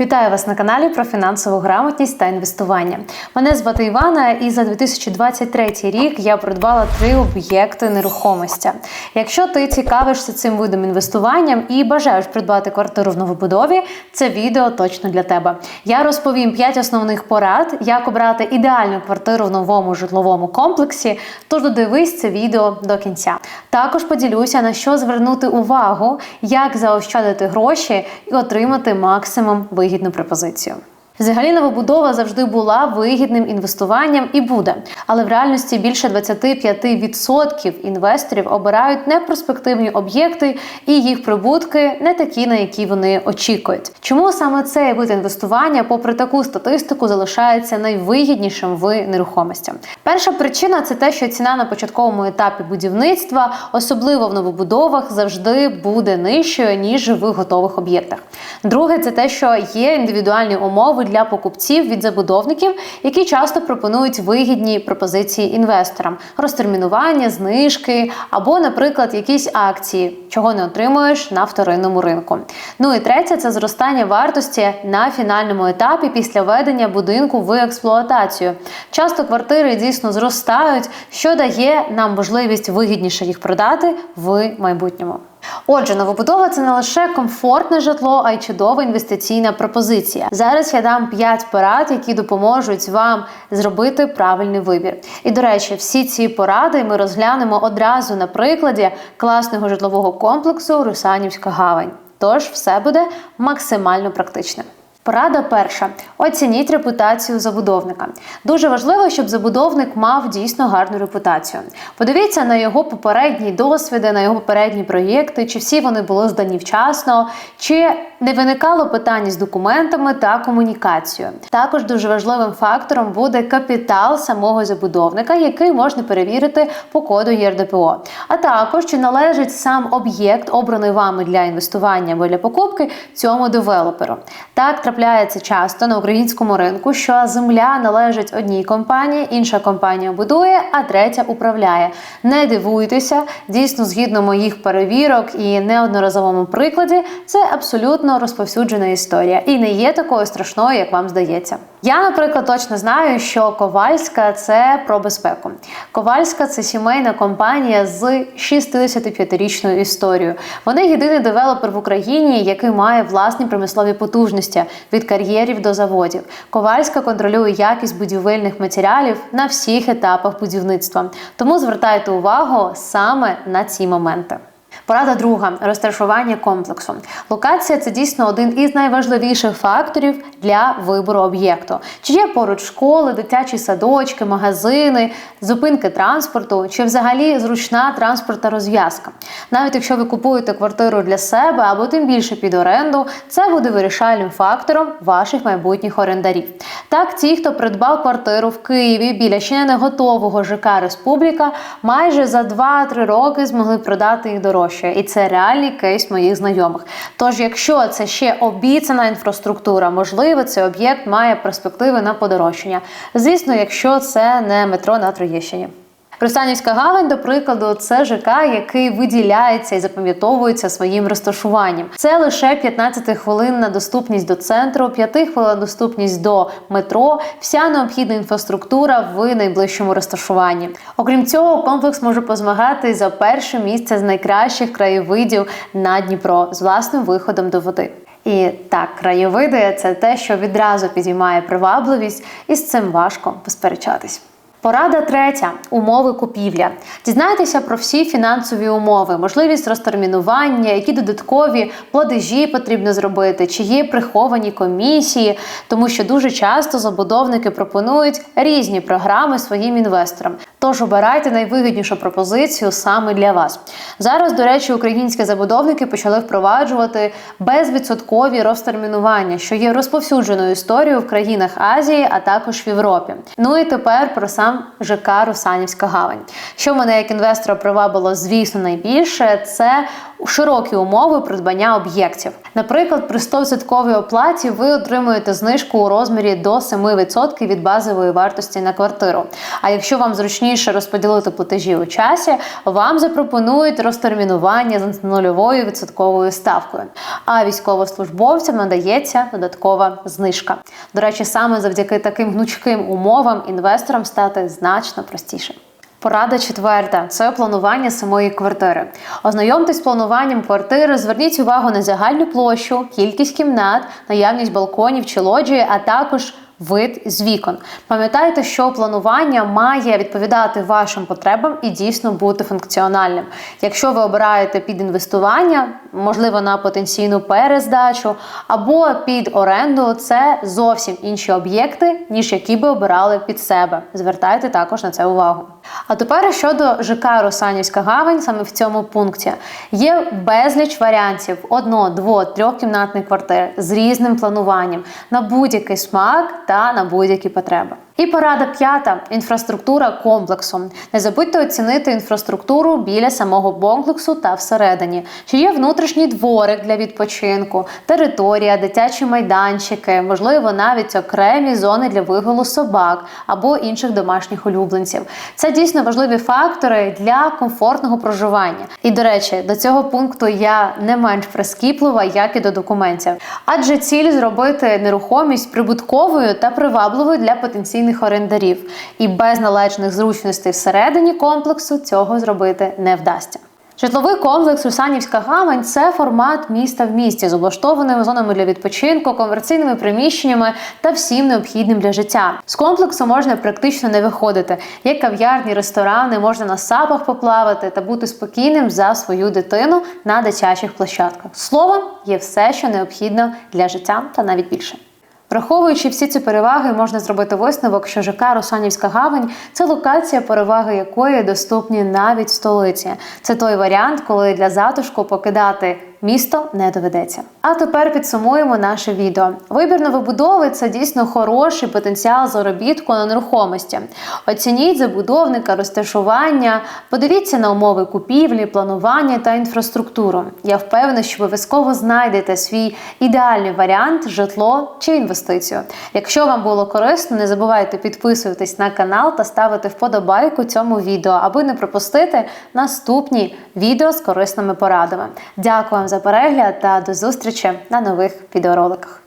Вітаю вас на каналі про фінансову грамотність та інвестування. Мене звати Івана, і за 2023 рік я придбала три об'єкти нерухомості. Якщо ти цікавишся цим видом інвестуванням і бажаєш придбати квартиру в новобудові, це відео точно для тебе. Я розповім 5 основних порад, як обрати ідеальну квартиру в новому житловому комплексі. Тож додивись це відео до кінця. Також поділюся на що звернути увагу, як заощадити гроші і отримати максимум вигідну пропозицію. Взагалі новобудова завжди була вигідним інвестуванням і буде, але в реальності більше 25% інвесторів обирають неперспективні об'єкти, і їх прибутки не такі, на які вони очікують. Чому саме цей вид інвестування, попри таку статистику, залишається найвигіднішим в нерухомості? Перша причина це те, що ціна на початковому етапі будівництва, особливо в новобудовах, завжди буде нижчою ніж в готових об'єктах. Друге, це те, що є індивідуальні умови для покупців від забудовників, які часто пропонують вигідні пропозиції інвесторам: розтермінування, знижки або, наприклад, якісь акції, чого не отримуєш на вторинному ринку. Ну і третє це зростання вартості на фінальному етапі після введення будинку в експлуатацію. Часто квартири дійсно зростають, що дає нам можливість вигідніше їх продати в майбутньому. Отже, новобудова це не лише комфортне житло, а й чудова інвестиційна пропозиція. Зараз я дам 5 порад, які допоможуть вам зробити правильний вибір. І до речі, всі ці поради ми розглянемо одразу на прикладі класного житлового комплексу Русанівська гавань. Тож все буде максимально практичним. Порада перша: оцініть репутацію забудовника. Дуже важливо, щоб забудовник мав дійсно гарну репутацію. Подивіться на його попередні досвіди, на його попередні проєкти, чи всі вони були здані вчасно, чи не виникало питань з документами та комунікацією. Також дуже важливим фактором буде капітал самого забудовника, який можна перевірити по коду ЄРДПО. А також чи належить сам об'єкт, обраний вами для інвестування або для покупки, цьому девелоперу. Так трапляється часто на українському ринку, що земля належить одній компанії, інша компанія будує, а третя управляє. Не дивуйтеся, дійсно, згідно моїх перевірок і неодноразовому прикладі, це абсолютно розповсюджена історія і не є такою страшною, як вам здається. Я, наприклад, точно знаю, що Ковальська це про безпеку. Ковальська це сімейна компанія з 65-річною історією. Вони єдиний девелопер в Україні, який має власні промислові потужності від кар'єрів до заводів. Ковальська контролює якість будівельних матеріалів на всіх етапах будівництва. Тому звертайте увагу саме на ці моменти. Порада друга розташування комплексу. Локація це дійсно один із найважливіших факторів для вибору об'єкту. Чи є поруч школи, дитячі садочки, магазини, зупинки транспорту, чи взагалі зручна транспортна розв'язка. Навіть якщо ви купуєте квартиру для себе або тим більше під оренду, це буде вирішальним фактором ваших майбутніх орендарів. Так, ті, хто придбав квартиру в Києві біля ще не готового ЖК Республіка, майже за 2-3 роки змогли продати їх дорожче і це реальний кейс моїх знайомих. Тож, якщо це ще обіцяна інфраструктура, можливо, цей об'єкт має перспективи на подорожчання. Звісно, якщо це не метро на Троєщині. Русанівська гавань, до прикладу, це ЖК, який виділяється і запам'ятовується своїм розташуванням. Це лише 15 хвилин на доступність до центру, 5 хвилин доступність до метро, вся необхідна інфраструктура в найближчому розташуванні. Окрім цього, комплекс може позмагати за перше місце з найкращих краєвидів на Дніпро з власним виходом до води. І так, краєвиди це те, що відразу підіймає привабливість, і з цим важко посперечатись. Порада третя умови купівля. Дізнайтеся про всі фінансові умови, можливість розтермінування, які додаткові платежі потрібно зробити, чи є приховані комісії, тому що дуже часто забудовники пропонують різні програми своїм інвесторам. Тож обирайте найвигіднішу пропозицію саме для вас. Зараз, до речі, українські забудовники почали впроваджувати безвідсоткові розтермінування, що є розповсюдженою історією в країнах Азії, а також в Європі. Ну і тепер про сам ЖК Русанівська гавань. Що мене як інвестора привабило, звісно, найбільше це широкі умови придбання об'єктів. Наприклад, при 100% оплаті ви отримуєте знижку у розмірі до 7% від базової вартості на квартиру. А якщо вам зручніше розподілити платежі у часі, вам запропонують розтермінування з нульовою відсотковою ставкою. А військовослужбовцям надається додаткова знижка. До речі, саме завдяки таким гнучким умовам інвесторам стати значно простіше. Порада четверта це планування самої квартири. Ознайомтесь з плануванням квартири, зверніть увагу на загальну площу, кількість кімнат, наявність балконів чи лоджії, а також вид з вікон. Пам'ятайте, що планування має відповідати вашим потребам і дійсно бути функціональним. Якщо ви обираєте під інвестування, можливо, на потенційну перездачу або під оренду, це зовсім інші об'єкти, ніж які би обирали під себе. Звертайте також на це увагу. А тепер щодо ЖК Русанівська гавань, саме в цьому пункті є безліч варіантів одно, дво, трьохкімнатних квартир з різним плануванням на будь-який смак та на будь-які потреби. І порада п'ята інфраструктура комплексу. Не забудьте оцінити інфраструктуру біля самого комплексу та всередині. Чи є внутрішній дворик для відпочинку, територія, дитячі майданчики, можливо, навіть окремі зони для вигулу собак або інших домашніх улюбленців. Це дійсно важливі фактори для комфортного проживання. І до речі, до цього пункту я не менш прискіплива, як і до документів. Адже ціль зробити нерухомість прибутковою та привабливою для потенційних орендарів, і без належних зручностей всередині комплексу цього зробити не вдасться. Житловий комплекс Русанівська гавань це формат міста в місті з облаштованими зонами для відпочинку, комерційними приміщеннями та всім необхідним для життя. З комплексу можна практично не виходити. Є кав'ярні, ресторани, можна на сапах поплавати та бути спокійним за свою дитину на дитячих площадках. Словом, є все, що необхідно для життя, та навіть більше. Враховуючи всі ці переваги, можна зробити висновок, що ЖК Русанівська гавань це локація, переваги якої доступні навіть в столиці. Це той варіант, коли для затишку покидати місто не доведеться. А тепер підсумуємо наше відео. Вибір новобудови це дійсно хороший потенціал заробітку на нерухомості. Оцініть забудовника, розташування, подивіться на умови купівлі, планування та інфраструктуру. Я впевнена, що обов'язково знайдете свій ідеальний варіант житло чи інвестицію. Якщо вам було корисно, не забувайте підписуватись на канал та ставити вподобайку цьому відео, аби не пропустити наступні відео з корисними порадами. Дякую за перегляд та до зустрічі на нових відеороликах.